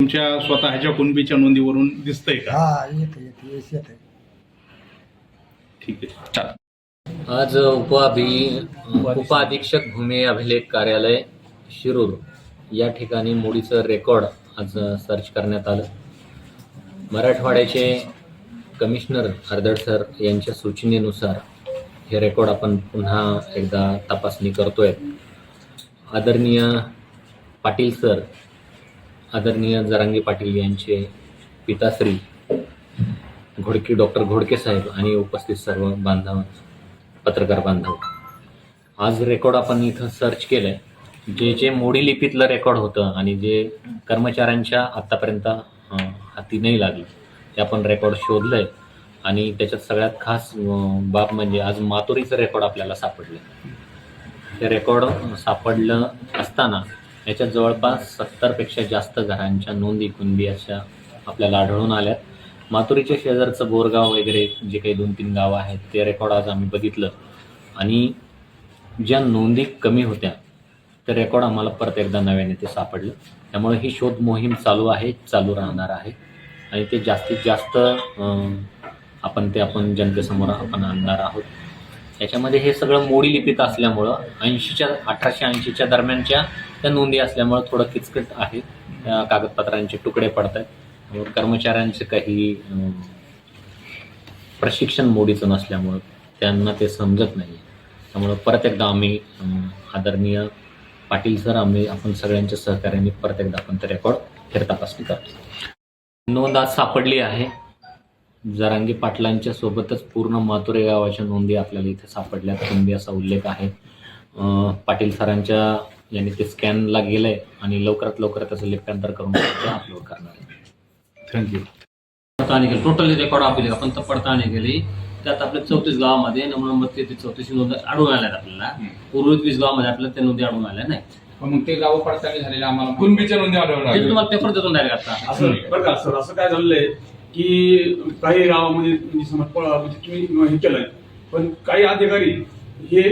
तुमच्या स्वतःच्या कुणबीच्या नोंदीवरून दिसतंय का? हा येते येते येस येते ठीक आहे. चालेल आज उपअभि उपअधीक्षक भूमी अभिलेख कार्यालय शिरूर. या ठिकाणी मोडीचं रेकॉर्ड आज सर्च करण्यात आलं. मराठवाड्याचे कमिशनर हरदड सर यांच्या सूचनेनुसार हे रेकॉर्ड आपण पुन्हा एकदा तपासणी करतोय. आदरणीय पाटील सर आदरणीय जरांगी पाटील यांचे पिताश्री घोडके डॉक्टर घोडके साहेब आणि उपस्थित सर्व बांधव पत्रकार बांधव. आज रेकॉर्ड आपण इथं सर्च केलंय. जे जे मोडी लिपीतलं रेकॉर्ड होतं आणि जे कर्मचाऱ्यांच्या आत्तापर्यंत हाती नाही लागली ते आपण रेकॉर्ड शोधलंय. आणि त्याच्यात सगळ्यात खास बाब म्हणजे आज मातुरीचं रेकॉर्ड आपल्याला सापडलं. ते रेकॉर्ड सापडलं असताना याच्यात जवळपास सत्तरपेक्षा जास्त घरांच्या नोंदी कुंदी अशा आपल्याला आढळून आल्यात. मातुरीच्या शेजारचं बोरगाव वगैरे जे काही दोन तीन गावं आहेत ते रेकॉर्ड आज आम्ही बघितलं. आणि ज्या नोंदी कमी होत्या ते रेकॉर्ड आम्हाला परत एकदा नव्याने ते सापडलं. त्यामुळे ही शोध मोहीम चालू आहे चालू राहणार आहे. आणि ते जास्तीत जास्त आपण ते आपण जनतेसमोर आपण आणणार आहोत. याच्यामध्ये हे सगळं मोडी लिपीत असल्यामुळं ऐंशीच्या अठराशे ऐंशीच्या दरम्यानच्या त्या नोंदी असल्यामुळं थोडं किचकट आहे. त्या कागदपत्रांचे तुकडे पडत आहेत कर्मचाऱ्यांचे काही प्रशिक्षण मोडीचं नसल्यामुळं त्यांना ते समजत नाही त्यामुळं परत एकदा आम्ही आदरणीय पाटील सर आम्ही आपण सगळ्यांच्या सहकार्याने परत एकदा आपण ते रेकॉर्ड फिरतापासून करतो. नोंद आज सापडली आहे. जरांगी पाटलांच्या सोबतच पूर्ण मातुरे गावाच्या नोंदी आपल्याला इथे सापडल्यात नोंदी असा उल्लेख आहे. पाटील सरांच्या यांनी ते स्कॅनला गेलंय आणि लवकरात लवकर त्याचं लिप्यांतर करून अपलोड करणार आहे. थँक्यू पडताळणी केली. टोटली रेकॉर्ड आपली आपण तर पडताळणी केली. त्यात आपल्या चौतीस गावामध्ये नंबर तेहतीस चौतीस नोंदी आढळून आल्यात आपल्याला. उर्वरित वीस गावामध्ये आपल्याला त्या नोंदी आढळून आल्या नाही. मग ते गाव पडताळणी झालेले आम्हाला कुणबीच्या नोंदी आढळून ते तुम्हाला पेपर देतो डायरेक्ट आता. असं बरं का सर असं काय झालेलं आहे की काही गावामध्ये म्हणजे समज म्हणजे तुम्ही हे केलंय पण काही अधिकारी हे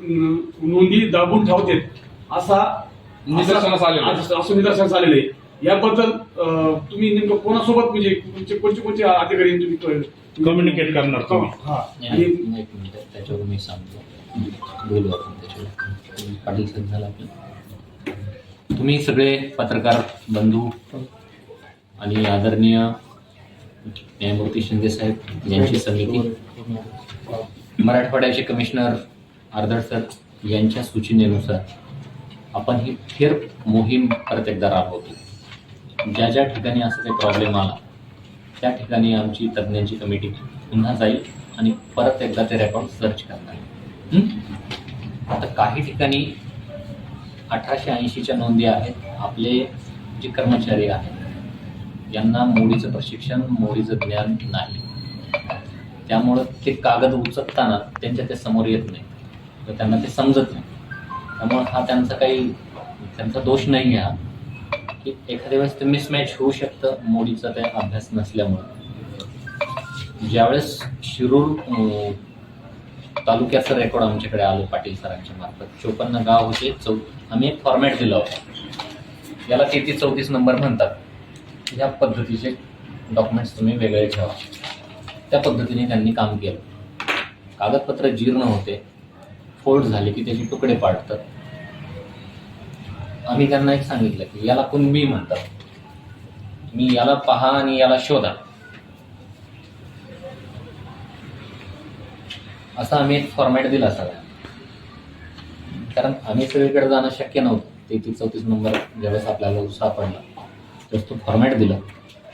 नोंदी दाबून ठेवतात असा निदर्शनास आलेलं आहे. असं निदर्शनास आलेलं आहे. याबद्दल तुम्ही नेमकं कोणासोबत म्हणजे तुमचे कोणते कोणते अधिकारी तुम्ही Communicate करणार तुम्ही. हा त्याच्यावर मी सांगतो. बोलू आपण त्याच्यावर. पाटील झाला आपलं तुम्ही सगळे पत्रकार बंधू आणि आदरणीय न्यायमूर्ती शिंदे साहेब यांची समिती. मराठवाड्याचे कमिशनर आर्दड सर यांच्या सूचनेनुसार आपण ही फेर मोहीम परत एकदा राबवतो. ज्या ज्या ठिकाणी असं काही प्रॉब्लेम आला त्या ठिकाणी आमची तज्ज्ञांची कमिटी पुन्हा जाईल आणि परत एकदा ते रेकॉर्ड सर्च करणार हं? आता काही ठिकाणी अठराशे ऐंशीच्या नोंदी आहेत. आपले जे कर्मचारी आहेत यांना मोडीचं प्रशिक्षण मोडीचं ज्ञान नाही. त्यामुळं ते कागद उचलताना त्यांच्या ते समोर येत नाही. तर त्यांना ते समजत नाही. त्यामुळं हा त्यांचा काही त्यांचा दोष नाही आहे हा. की एखाद्या वेळेस ते मिसमॅच होऊ शकतं मोडीचा ते अभ्यास नसल्यामुळं. ज्यावेळेस शिरूर तालुक्याचं रेकॉर्ड आमच्याकडे आलं पाटील सरांच्या मार्फत. चोपन्न गाव होते चौ आम्ही एक फॉर्मॅट दिला होता. याला तेहतीस चौतीस नंबर म्हणतात. या पद्धतीचे डॉक्युमेंट्स तुम्ही वेगळे ठेवा. त्या पद्धतीने त्यांनी काम केलं. कागदपत्र जीर्ण होते. फोल्ड झाले की त्याचे तुकडे पाडतात. आम्ही त्यांना एक सांगितलं की याला कुणबी म्हणतात? मी याला पहा आणि याला शोधा. असा आम्ही एक फॉर्मॅट दिला सगळ्या कारण आम्ही सगळीकडे जाणं शक्य नव्हतं. तेहतीस चौतीस नंबर ज्यावेळेस आपल्याला सापडला तर तो फॉर्मॅट दिला.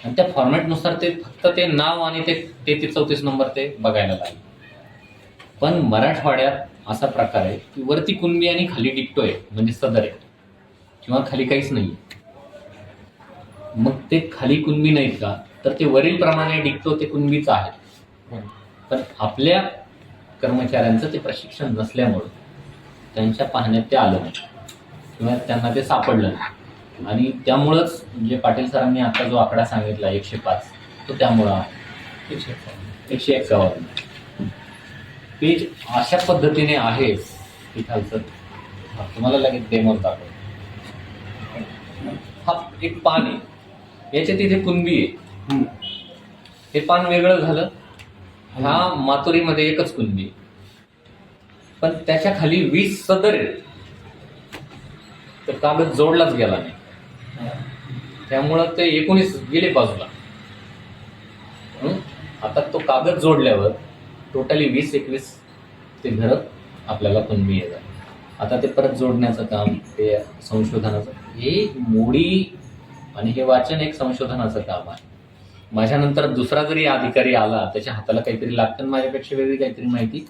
आणि त्या फॉर्मॅटनुसार ते फक्त ते नाव आणि ते तेहतीस चौतीस नंबर ते बघायला लागले. पण मराठवाड्यात असा प्रकार आहे की वरती कुणबी आणि खाली डिक्टो आहे म्हणजे सदर आहे. किंवा खाली काहीच नाही मग ते खाली कुणबी नाहीत का? तर ते वरील प्रमाणे डिक्टो ते कुणबीच आहे. पण आपल्या कर्मचाऱ्यांचं ते प्रशिक्षण नसल्यामुळं त्यांच्या पाहण्यात ते आलं नाही. किंवा त्यांना ते सापडलं नाही. आणि त्यामुळंच जे पाटील सरांनी आता जो आकडा सांगितला एकशे पाच तो त्यामुळं आहे. एकशे एक्कावन्न पेज अशा पद्धतीने आहे खालचं हा, तुम्हाला लगेच डेमो दाखव हा एक पान आहे. याच्यात इथे कुणबी आहे. हे पान वेगळं झालं. ह्या मातुरीमध्ये एकच कुणबी. पण त्याच्याखाली वीस सदर आहे तर कागद जोडलाच गेला नाही. त्यामुळं ते एकोणीस गेले बाजूला? आता तो कागद जोडल्यावर टोटली वीस एकवीस ते घरं आपल्याला कुणबी येतात आता ते परत जोडण्याचं काम ते संशोधनाचं हे मोडी आणि हे वाचन एक संशोधनाचं काम आहे. माझ्यानंतर दुसरा जरी अधिकारी आला त्याच्या हाताला काहीतरी लागतं माझ्यापेक्षा वेगळी काहीतरी माहिती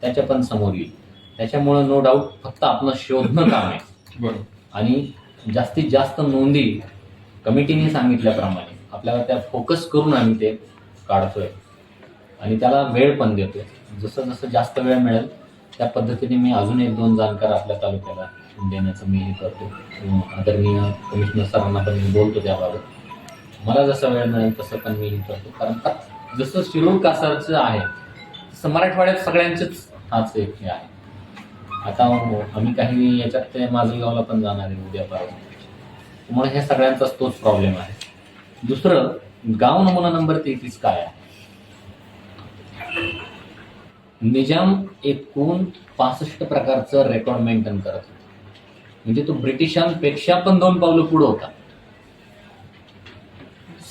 त्याच्या पण समोर येईल. त्याच्यामुळं नो डाऊट फक्त आपण शोधणं काम आहे. आणि जास्तीत जास्त नोंदी कमिटीने सांगितल्याप्रमाणे. आपल्याला त्या फोकस करून आम्ही ते काढतोय. आणि त्याला वेळ पण देतोय. जसं जसं जास्त वेळ मिळेल त्या पद्धतीने मी अजून एक दोन जाणकार आपल्या तालुक्याला देण्याचं मी हे करतो आदरणीय कमिशनर सरांना पण मी बोलतो त्याबाबत. मला जसं वेळ मिळेल तसं पण मी हे करतो कारण का जसं शिरूर कासारचं आहे तसं मराठवाड्यात सगळ्यांचेच हाच एक हे आहे. आता आम्ही काही याच्यात ते माजलगावला पण जाणार आहे उद्या परवा त्यामुळे हे सगळ्यांचाच तोच प्रॉब्लेम आहे. दुसरं गाव नमुना नंबर तेहतीस काय आहे? निजाम एकूण पासष्ट प्रकारचं रेकॉर्ड मेंटेन करत होता. म्हणजे तो ब्रिटिशांपेक्षा पण दोन पावलं पुढे होता.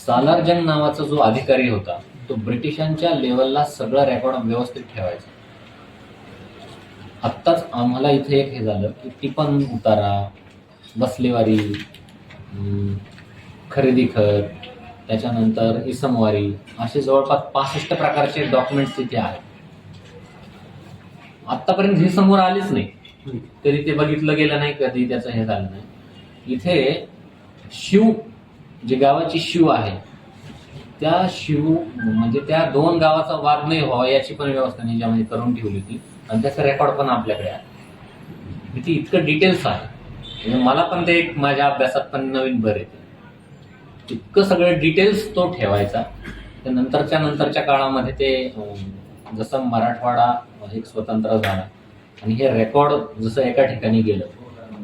सालारजंग नावाचा जो अधिकारी होता तो ब्रिटिशांच्या लेवलला सगळं रेकॉर्ड व्यवस्थित ठेवायचा. आत्ताच आम्हाला इथे एक हे झालं की टिपण उतारा बसलेवारी खरेदी खत त्याच्यानंतर इसमवारी असे जवळपास पासष्ट प्रकारचे डॉक्युमेंट्स तिथे आहेत. आत्तापर्यंत हे समोर आलेच नाही. तरी ते बघितलं गेलं नाही कधी त्याचं हे झालं नाही. इथे शिव जे गावाची शिव आहे त्या शिव म्हणजे त्या दोन गावाचा वाद नाही व्हावा याची पण व्यवस्था निजामाने करून ठेवली होती. आणि त्याचं रेकॉर्ड पण आपल्याकडे आहे. ती इतकं डिटेल्स आहे. म्हणजे मला पण ते एक माझ्या अभ्यासात पण नवीन भर येते. इतकं सगळं डिटेल्स तो ठेवायचा. त्या नंतरच्या नंतरच्या काळामध्ये ते जसं मराठवाडा एक स्वतंत्र झाला आणि हे रेकॉर्ड जसं एका ठिकाणी गेलं.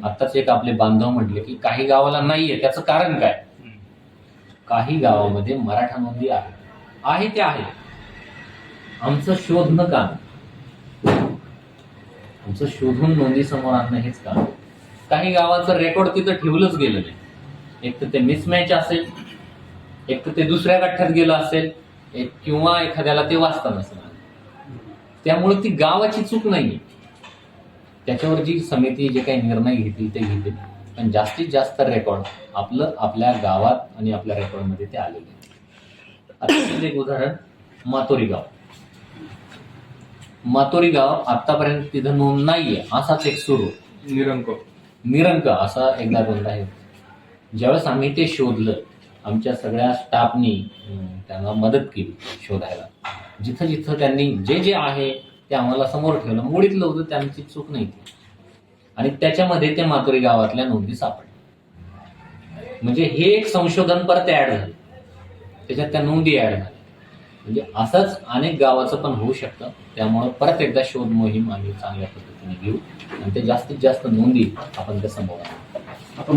आत्ताच एक आपले बांधव म्हटले की काही गावाला नाहीये. त्याचं कारण काय? काही गावामध्ये मराठा नोंदी आहे. आहे ते आहे. आमचं शोधणं काम. तुमचं शोधून नोंदी समोर आणणं हेच काम. काही गावाचं रेकॉर्ड तिथं ठेवलंच गेलं नाही. एक तर ते मिसमॅच असेल एक तर ते दुसऱ्या गठ्ठ्यात गेलं असेल एक किंवा एखाद्याला ते वाचता नसेल त्यामुळे ती गावाची चूक नाही त्याच्यावर जी समिती जे काही निर्णय घेतील ते घेतील. पण जास्तीत जास्त रेकॉर्ड आपलं आपल्या गावात आणि आपल्या रेकॉर्डमध्ये ते आलेले आहे. आता एक उदाहरण मातोरी गाव. मातोरी गाव आतापर्यंत तिथं नोंद नाहीये. असाच एक सुरू. निरंक. निरंक असा एकदा दोनदा आहे. ज्यावेळेस आम्ही ते शोधलं आमच्या सगळ्या स्टाफनी त्यांना मदत केली शोधायला. जिथं जिथं त्यांनी जे जे आहे ते आम्हाला समोर ठेवलं. मुळीतलं होतं त्यांची चूक नाही ती. आणि त्याच्यामध्ये त्या मातोरी गावातल्या नोंदी सापडल्या. म्हणजे हे एक संशोधन परत ऍड झालं. त्याच्यात त्या नोंदी ऍड झाल्या. म्हणजे असंच अनेक गावाचं पण होऊ शकतं. त्यामुळं परत एकदा शोध मोहीम आम्ही चांगल्या पद्धतीने घेऊ. आणि ते जास्तीत जास्त नोंदी आपण त्या संभव आता